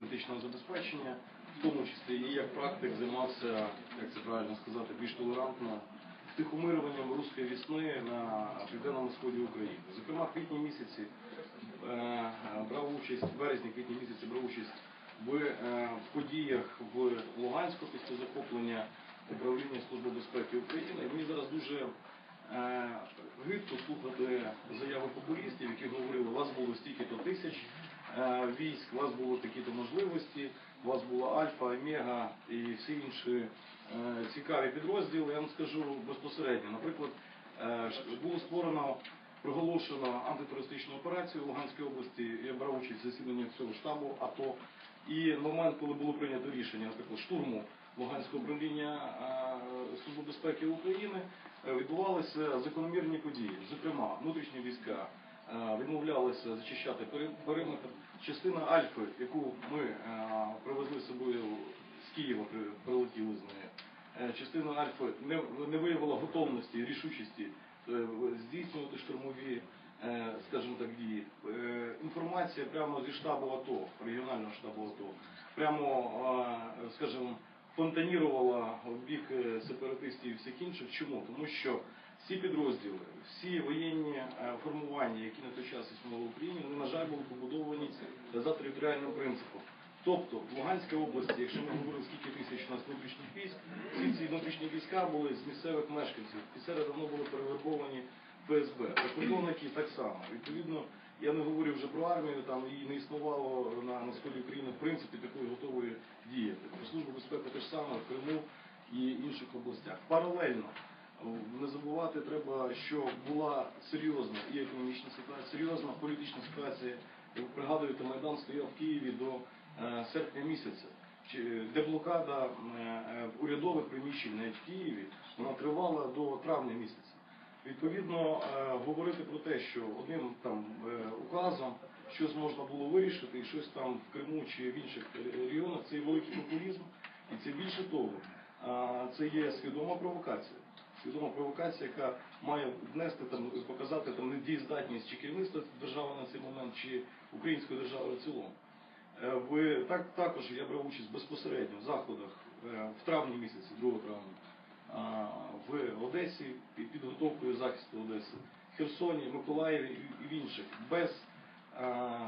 медичного забезпечення, в тому числі і як практик займався, як це правильно сказати, більш толерантно втихомирюванням руської вісни на південному сході України. Зокрема, в квітні місяці е, брав участь, в березні квітні місяці брав участь в е, подіях в Луганську після захоплення управління Служби безпеки України. Мені зараз дуже е, гидко слухати заяви популістів, які говорили, у вас було стільки-то тисяч військ, у вас було такі-то можливості, у вас була Альфа, Омега і всі інші е, цікаві підрозділи. Я вам скажу безпосередньо. Наприклад, е, було створено, проголошено антитерористичну операцію в Луганській області. Я брав участь в засіданні цього штабу АТО. І в момент, коли було прийнято рішення, наприклад, штурму Луганського управління е, Служби безпеки України, е, відбувалися закономірні події. Зокрема, внутрішні війська е, відмовлялися зачищати пери- периметр. Частина Альфи, яку ми е, привезли з собою з Києва, прилетіли з нею. е, Частина Альфи не, не виявила готовності рішучості е, здійснювати штурмові, скажімо так, дії. Інформація прямо зі штабу АТО, регіонального штабу АТО, прямо, скажімо, фонтанірувала в бік сепаратистів і всіх інших. Чому? Тому що всі підрозділи, всі воєнні е, формування, які на той час існували в Україні, вони, на жаль, були побудовані за територіальним принципом. Тобто в Луганській області, якщо ми говоримо, скільки тисяч у нас внутрішніх військ, всі ці внутрішні війська були з місцевих мешканців. Офіцери давно були перевербовані ФСБ. Прикордонники так само. Відповідно, я не говорю вже про армію, там і не існувало на, на сході України в принципі такої готової діяти. Про службу безпеки те ж саме в Криму і інших областях. Паралельно не забувати треба, що була серйозна і економічна ситуація, серйозна політична ситуація. Як ви пригадуєте, Майдан стояв в Києві до е, серпня місяця. Чи- Де блокада е, е, урядових приміщень навіть в Києві вона тривала до травня місяця. Відповідно, е, говорити про те, що одним там е, указом щось можна було вирішити, і щось там в Криму чи в інших регіонах, це є великий популізм, і це більше того, це є свідома провокація. Свідома провокація, яка має внести там, показати там недієздатність чи керівництва держави на цей момент, чи української держави в цілому. Е, Ви так також я брав участь безпосередньо в заходах е, в травні місяці, 2 травня, в Одесі під підготовкою захисту Одеси, Херсоні, Миколаєві і- в інших, без,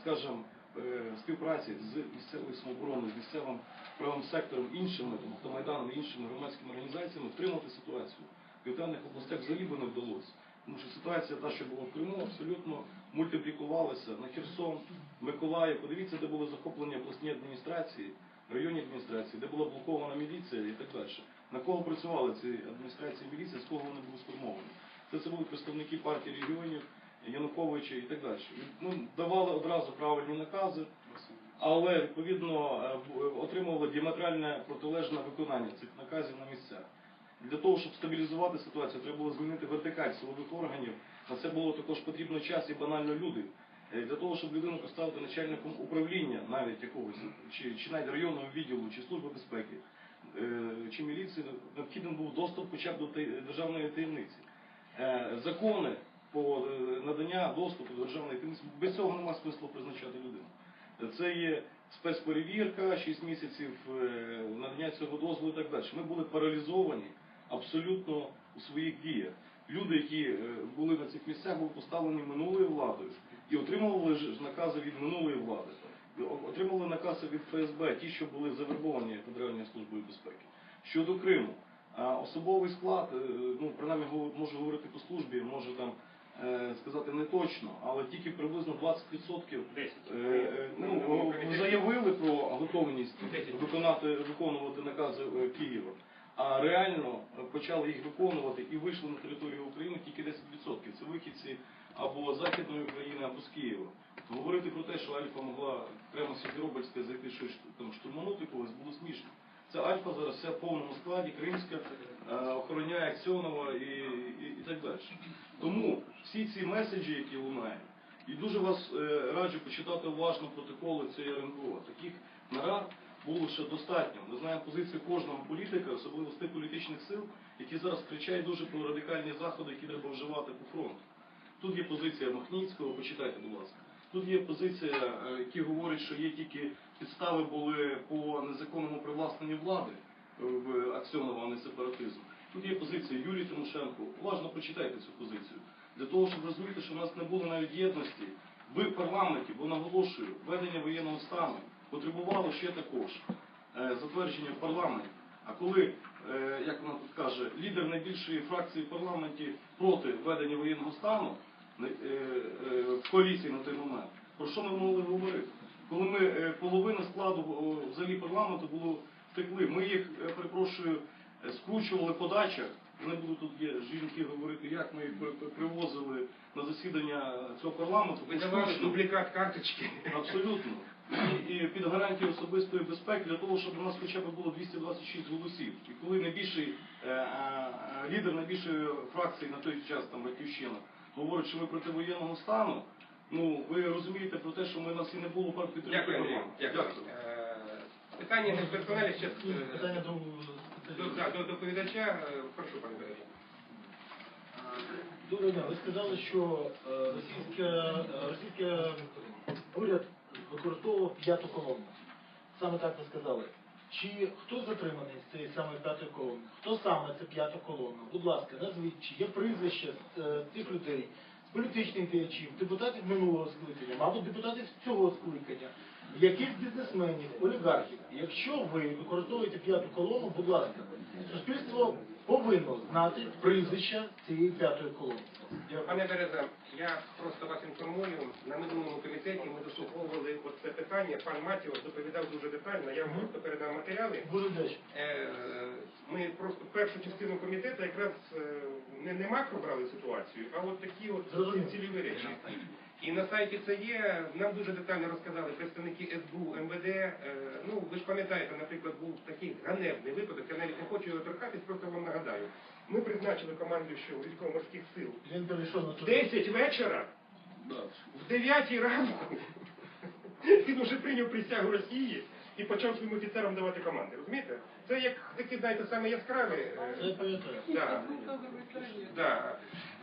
скажімо, е, співпраці з місцевою самообороною, з місцевим правим сектором, іншими, там, автомайданом, іншими громадськими організаціями, втримати ситуацію. В південних областях взагалі би не вдалося. Тому що ситуація та, що була в Криму, абсолютно мультиплікувалася на Херсон, Миколаїв. Подивіться, де були захоплені обласні адміністрації, районні адміністрації, де була блокована міліція і так далі. На кого працювали ці адміністрації і міліція, з кого вони були сформовані? Це, це були представники партії регіонів, Януковича і так далі. Ну, давали одразу правильні накази, але відповідно е, отримували діаметральне протилежне виконання цих наказів на місцях. Для того, щоб стабілізувати ситуацію, треба було змінити вертикаль силових органів. На це було також потрібно час і банально люди. Е, Для того, щоб людину поставити начальником управління, навіть якогось, чи, чи навіть районного відділу, чи служби безпеки, е, чи міліції, необхідний був доступ хоча б до державної таємниці. Е, Закони по надання доступу до державної таємниці, без цього немає смислу призначати людину. Це є спецперевірка, 6 місяців надання цього дозволу і так далі. Ми були паралізовані абсолютно у своїх діях. Люди, які е, були на цих місцях, були поставлені минулою владою і отримували ж накази від минулої влади. Отримали накази від ФСБ, ті, що були завербовані Федеральною службою безпеки. Щодо Криму, особовий склад, е, ну принаймні можу говорити по службі, можу там е, сказати не точно, але тільки приблизно 20% Е, е, ну, заявили про готовність виконати, виконувати накази Києва, а реально е, почали їх виконувати і вийшли на територію України тільки 10%. Це вихідці або Західної України, або з Києва. Говорити про те, що Альфа могла прямо з Сєвєробольська зайти щось там штурманути когось, було смішно. Це Альфа зараз вся в повному складі, Кримська, е, охороняє Аксьонова і, і, і так далі. Тому всі ці меседжі, які лунають, і дуже вас е, раджу почитати уважно протоколи цієї РНБО. Таких нарад було ще достатньо. Ми знаємо позицію кожного політика, особливо з тих політичних сил, які зараз кричать дуже про радикальні заходи, які треба вживати по фронту. Тут є позиція Махніцького, почитайте, будь ласка. Тут є позиція, е, які говорять, що є тільки підстави були по незаконному привласненню влади е, в Аксьонова, а не сепаратизм. Тут є позиція Юрій Тимошенко. Уважно почитайте цю позицію. Для того, щоб розуміти, що в нас не було навіть єдності в парламенті, бо наголошую, введення воєнного стану потребувало ще також е, затвердження в парламенті. А коли, е, як вона тут каже, лідер найбільшої фракції в парламенті проти введення воєнного стану е, в коаліції на той момент, про що ми могли говорити? Коли ми половина складу взагалі парламенту було втекли, ми їх, перепрошую, скручували по дачах. Не буду тут є жінки говорити, як ми їх при- при- привозили на засідання цього парламенту. Видавали Штучно. дублікат карточки. Абсолютно. І, і під гарантією особистої безпеки для того, щоб у нас хоча б було 226 голосів. І коли найбільший е, е, е, лідер найбільшої фракції на той час, там Батьківщина, говорить, що ми проти воєнного стану, ну ви розумієте про те, що ми нас і не було пар підтримки. Дякую, Андрій. Дякую. Питання не персоналі ще Питання до до, да, до доповідача. Прошу, пане Валерій. Доброго дня. Ви сказали, що російське, російське уряд використовував п'яту колонну. Саме так ви сказали. Чи хто затриманий з цієї самої п'ятої колони? Хто саме це п'ята колона? Будь ласка, назвіть, чи є прізвище е, цих людей, з політичних діячів, депутатів минулого скликання, мабуть, депутатів цього скликання, яких бізнесменів, олігархів. Якщо ви використовуєте п'яту колону, будь ласка, суспільство повинно знати прізвища цієї п'ятої колони. Пане Береза, я просто вас інформую. На минулому комітеті ми дослуховували питання. Пан Матіос доповідав дуже детально. Я вам просто передав матеріали. Дуже вдячний. Е, Ми просто першу частину комітету якраз е, не, не макро брали ситуацію, а от такі от цільові речі. І на сайті це є. Нам дуже детально розказали представники СБУ, МВД. Е, Ну ви ж пам'ятаєте, наприклад, був такий ганебний випадок. Я навіть не хочу його торкатись, просто вам нагадаю. Ми призначили команду що військово-морських сил Він перейшов на 10 вечора, Да. в 9 ранку. Він уже прийняв присягу Росії і почав своїм офіцерам давати команди. Розумієте? Це як такі, знаєте, саме яскраві. е. Да. Да.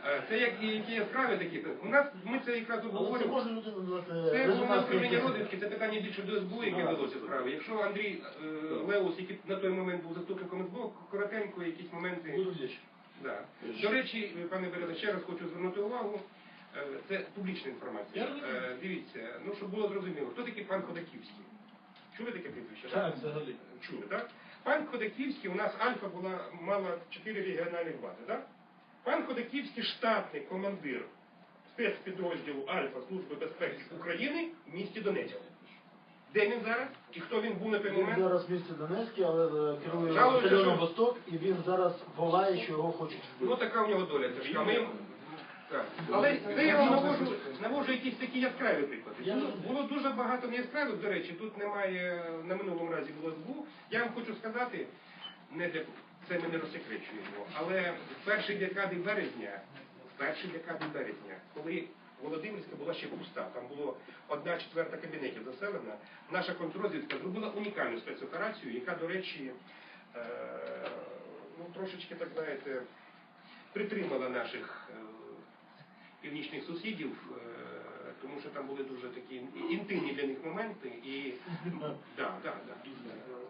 Е, Це як які яскраві такі. У нас ми це якраз Але це обговорюємо. людина назвати Це головне управління розвідки, це питання більше до СБУ, яке велося справи. Якщо Андрій е, Леус, який на той момент був заступником СБУ, коротенько якісь моменти. Дуже вдячний. Да. До речі, пане Березе, ще раз хочу звернути увагу. Е, Це публічна інформація. Е, Дивіться, ну щоб було зрозуміло, хто такий пан Ходаківський? Чули таке прізвище? Так, взагалі. Чули, так? Пан Ходаківський, у нас Альфа була, мала чотири регіональні бази, так? Пан Ходаківський штатний командир спецпідрозділу Альфа Служби безпеки України в місті Донецьк. Де він зараз? І хто він був на той момент? Він зараз в місті Донецьке, але е, керує батальйоном що- Восток, і він зараз волає, що його хочуть Ну така в нього доля. Ми... Так. Але це я вам навожу, навожу якісь такі яскраві приклади. Було, дуже багато неяскравих, до речі, тут немає на минулому разі було СБУ. Я вам хочу сказати, не для це ми не розсекречуємо, але в першій декаді березня, в першій декаді березня, коли Володимирська була ще пуста, там було одна четверта кабінетів заселена, наша контррозвідка зробила унікальну спецоперацію, яка, до речі, е, ну, трошечки, так знаєте, притримала наших е, північних сусідів, е, тому що там були дуже такі інтимні для них моменти. І да, да, да,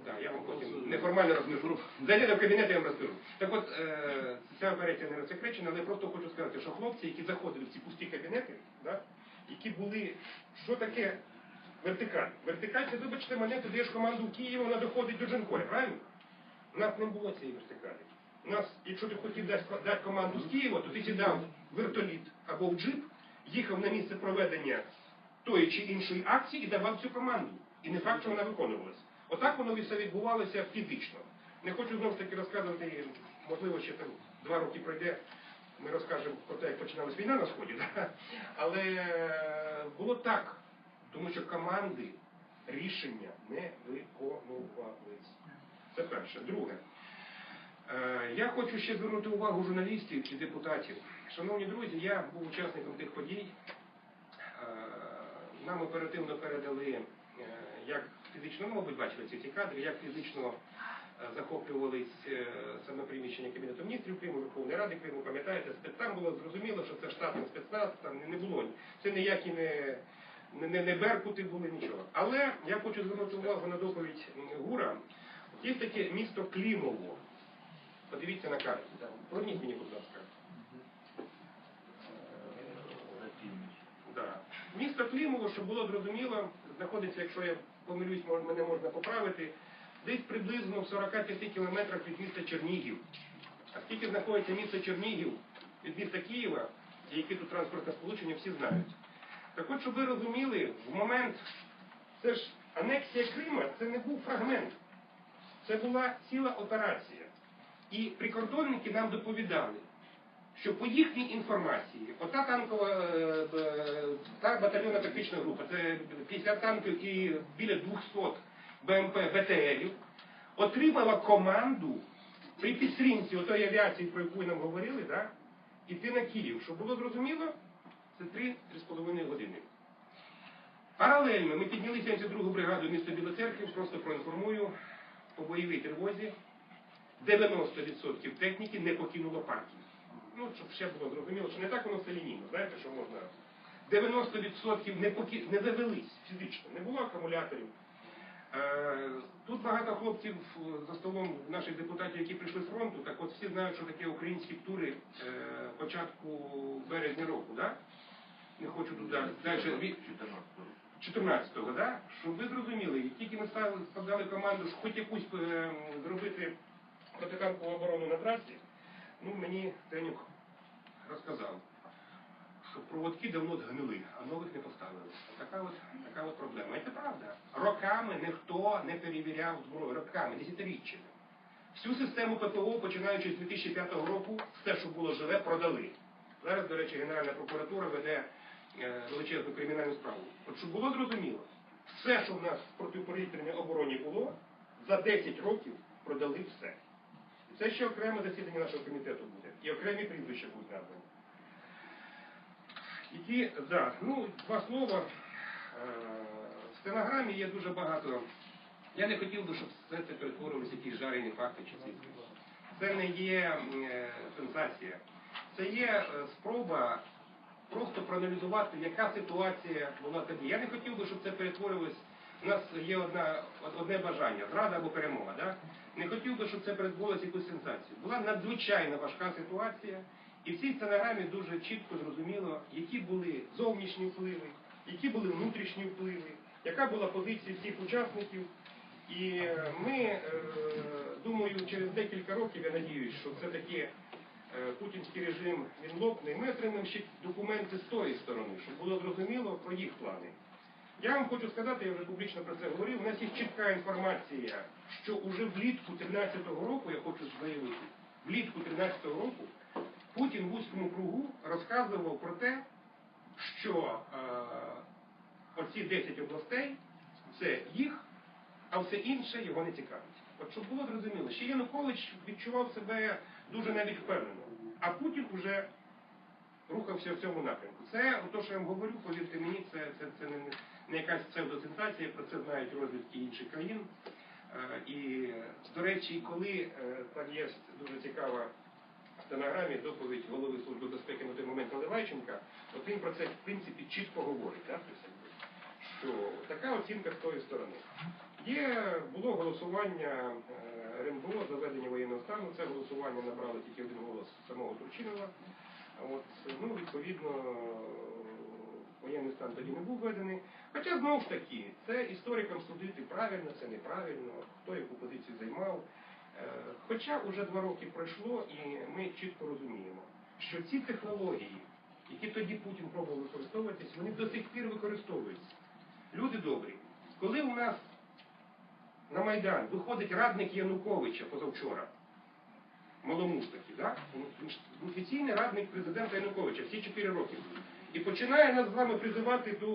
да, я вам потім неформально розкажу. Зайдете в кабінет, я вам розкажу. Так от, е, ця операція не розсекречена, але просто хочу сказати, що хлопці, які заходили в ці пусті кабінети, да, які були, що таке вертикаль? Вертикаль, це, вибачте мене, ти даєш команду в Києві, вона доходить до Джанкоя, правильно? У нас не було цієї вертикалі. У нас, якщо ти хотів дати команду з Києва, то ти сідав вертоліт або в джип, їхав на місце проведення тої чи іншої акції і давав цю команду. І не факт, що вона виконувалася. Отак воно все відбувалося фізично. Не хочу знову ж таки розказувати, можливо, ще там два роки пройде, ми розкажемо про те, як починалась війна на Сході. Да? Але е, було так, тому що команди рішення не виконувались. Це перше. Друге. Е, Я хочу ще звернути увагу журналістів і депутатів. Шановні друзі, я був учасником тих подій. Е, Нам оперативно передали, е, як фізично, ну, мабуть, бачили ці ці кадри, як фізично е, захоплювались саме приміщення Кабінету міністрів Криму, Верховної Ради Криму, пам'ятаєте, там було зрозуміло, що це штатний спецназ, там не було. Це ніякі не не, не, беркути були нічого. Але я хочу звернути увагу на доповідь Гура. Є таке місто Клімово. Подивіться на карті. Поверніть мені, будь ласка. Да. Місто Клімово, щоб було зрозуміло, знаходиться, якщо я помилюсь, мене можна поправити, десь приблизно в 45 кілометрах від міста Чернігів. А скільки знаходиться місто Чернігів від міста Києва, і які тут транспортне сполучення, всі знають. Так от, щоб ви розуміли, в момент, це ж анексія Крима, це не був фрагмент. Це була ціла операція. І прикордонники нам доповідали, що по їхній інформації, ота танкова е, та батальйонна тактична група, це 50 танків і біля 200 БМП БТРів, отримала команду при підтримці отої авіації, про яку нам говорили, да, іти на Київ. Щоб було зрозуміло, це 3-3,5 години. Паралельно ми підняли 72-гу бригаду міста Білоцерків, просто проінформую, по бойовій тривозі 90% техніки не покинуло парків. Ну, щоб ще було зрозуміло, що не так воно все лінійно, знаєте, що можна. 90% не, поки... не завелись фізично, не було акумуляторів. Е, Тут багато хлопців е, за столом наших депутатів, які прийшли з фронту, так от всі знають, що таке українські тури е, початку березня року, да? Не хочу тут далі. далі. 14-го, да? щоб ви зрозуміли, як тільки ми ставили, складали команду, що хоч якусь е, зробити протитанкову оборону на трасі, ну мені Тенюк розказав, що проводки давно згнили, а нових не поставили. Така от, така от проблема. І це правда. Роками ніхто не перевіряв зброю, роками, десятиріччями. Всю систему ППО, починаючи з 2005 року, все, що було живе, продали. Зараз, до речі, Генеральна прокуратура веде е, величезну кримінальну справу. От щоб було зрозуміло, все, що в нас в протиповітряній обороні було, за 10 років продали все. Це ще окреме засідання нашого комітету буде. І окремі прізвища будуть названі. Які, да, ну, два слова. Е, В стенограмі є дуже багато. Я не хотів би, щоб все це перетворилося якісь жарені факти чи цифри. Це не є е, сенсація. Це є е, спроба просто проаналізувати, яка ситуація була тоді. Я не хотів би, щоб це перетворилось. У нас є одна, одне бажання, зрада або перемога. Да? Не хотів би, щоб це перетворилося в якусь сенсацію. Була надзвичайно важка ситуація, і в цій сценограмі дуже чітко зрозуміло, які були зовнішні впливи, які були внутрішні впливи, яка була позиція всіх учасників. І е, ми, е, думаю, через декілька років, я надіюсь, що все-таки е, путінський режим він лопне, ми отримаємо ще документи з тої сторони, щоб було зрозуміло про їх плани. Я вам хочу сказати, я вже публічно про це говорив, у нас є чітка інформація, що уже влітку 13-го року, я хочу заявити, влітку 13-го року Путін в вузькому кругу розказував про те, що е, оці 10 областей це їх, а все інше його не цікавить. От щоб було зрозуміло, ще Янукович відчував себе дуже навіть впевнено, а Путін уже рухався в цьому напрямку. Це те, що я вам говорю, повірте мені, це, це, це не, не якась псевдосенсація, про це знають розвідки інших країн. Е, І, до речі, коли е, там є дуже цікава в стенограмі доповідь голови Служби безпеки на той момент Наливайченка, от він про це в принципі чітко говорить, тобто, що така оцінка з тої сторони. Є, було голосування е, РНБО за введення воєнного стану, це голосування набрало тільки один голос самого Турчинова. От, ну, відповідно, воєнний стан тоді не був введений. Хоча знову ж таки, це історикам судити правильно, це неправильно, хто яку позицію займав. Е, Хоча вже два роки пройшло, і ми чітко розуміємо, що ці технології, які тоді Путін пробував використовуватись, вони до сих пір використовуються. Люди добрі, коли у нас на Майдан виходить радник Януковича позавчора, Маломус такий, да? Офіційний радник президента Януковича всі 4 роки. І починає нас з вами призивати до,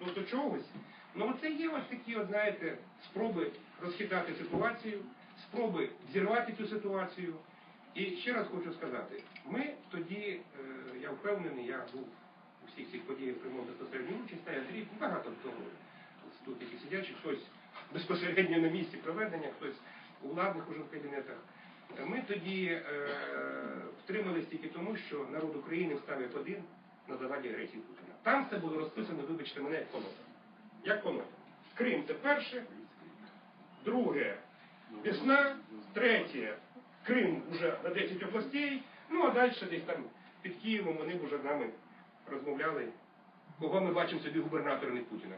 до, до чогось. Ну оце є ось такі, от, знаєте, спроби розхитати ситуацію, спроби зірвати цю ситуацію. І ще раз хочу сказати, ми тоді, е, я впевнений, я був у всіх цих подіях приймав безпосередньо участь, й Андрій, багато хто тут які сидячі, хтось безпосередньо на місці проведення, хтось у владних уже в кабінетах. Ми тоді е, втримались тільки тому, що народ України встав як один на заваді агресії Путіна. Там все було розписано, вибачте мене, як по. Як по. Крим це перше, друге весна, третє Крим вже на 10 областей, ну а далі десь там під Києвом вони б вже з нами розмовляли, кого ми бачимо собі губернатора не Путіна.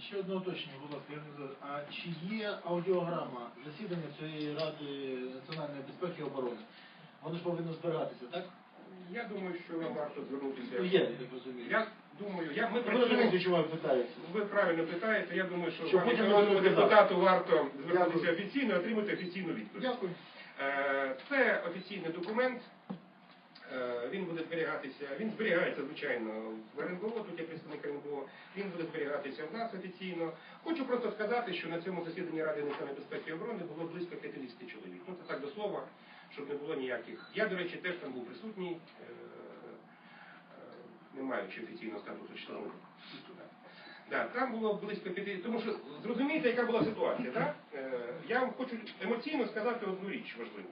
Ще одне уточнення, будь ласка, я. А чи є аудіограма засідання цієї Ради національної безпеки і оборони? Воно ж повинно збиратися, так? Я думаю, що вам варто звернутися. Ну, я так розумію. Я думаю, я, ми Ви розумієте, чому я питаю? Ви правильно питаєте, я думаю, що, Що вам, як народному депутату варто звернутися офіційно і отримати офіційну відповідь. Дякую. Е, Це офіційний документ. Е, Він буде зберігатися, він зберігається, звичайно, в РНБО, тут є представник РНБО, він буде зберігатися в нас офіційно. Хочу просто сказати, що на цьому засіданні Ради національної безпеки і оборони було близько 50 чоловік. Ну це так до слова, щоб не було ніяких. Я, до речі, теж там був присутній, е, е, не маючи офіційного статусу члена. Да, там було близько 50, тому що зрозумієте, яка була ситуація. Да? Е, Я вам хочу емоційно сказати одну річ важливу.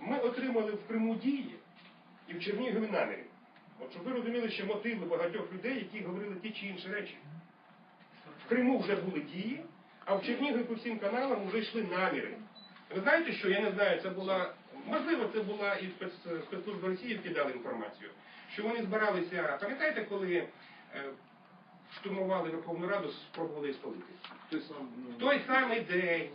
Ми отримали в Криму дії і в Чернігові наміри. От щоб ви розуміли, що мотиви багатьох людей, які говорили ті чи інші речі. В Криму вже були дії, а в Чернігові по всім каналам вже йшли наміри. Ви знаєте, що я не знаю, це була, можливо, це була і спец- спецслужба Росії, які дали інформацію, що вони збиралися, пам'ятаєте, коли е, штурмували Верховну Раду, спробували спалити? Той ну, В той самий день